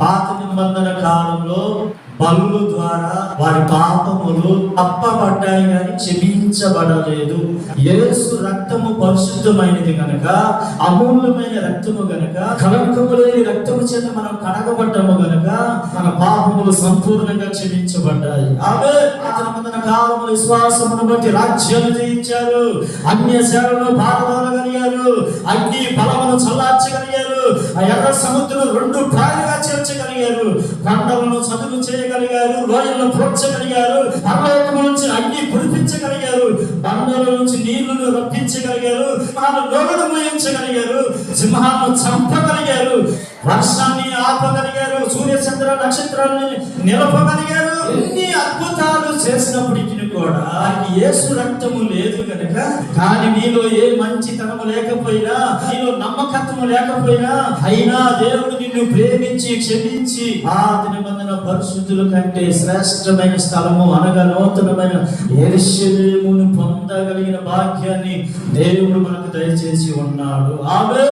పాత నిబంధన కాలంలో బలుల ద్వారా వారి పాపములు తప్పబడ్డాయి కానీ క్షమించబడలేదు యేసు రక్తము పరిశుద్ధమైనది గనక అమూల్యమైన రక్తము గనక కలంకము లేని రక్తము చేత మనం కడగబడ్డము గనక మన పాపములు సంపూర్ణంగా క్షమించబడ్డాయి. ఆమె అతను కాలము కాలంలో విశ్వాసమును బట్టి రాజ్యాలు జయించారు. అన్య సేవలను పారదోలగలిగారు. అగ్ని బలమును చల్లారు ఆ ఎర్ర సముద్రం రెండు ప్రాణిగా చేర్చగలిగారు. కొండలను చదువు చేయగలిగారు లోయలను పోడ్చగలిగారు పర్వతము నుంచి అన్ని కురిపించగలిగారు బండల నుంచి నీళ్ళను రప్పించగలిగారు వాళ్ళు లోగడ మోయించగలిగారు సింహాలను చంపగలిగారు వర్షాన్ని ఆపగలిగారు సూర్య చంద్ర నక్షత్రాన్ని నిలపగలిగారు. ఎన్ని అద్భుతాలు చేసినప్పటికీ కూడా ఆయనకి యేసు రక్తము లేదు కనుక కానీ నీలో ఏ మంచితనము లేకపోయినా నీలో నమ్మకత్వము లేకపోయినా అయినా దేవుడు నిన్ను ప్రేమించి క్షమించి ఆ నిబంధన పరిశుద్ధుల కంటే శ్రేష్టమైన స్థలము అనగా నూతనమైన ఎరుషలేమును పొందగలిగిన భాగ్యాన్ని దేవుడు మనకు దయచేసి ఉన్నాడు. ఆమె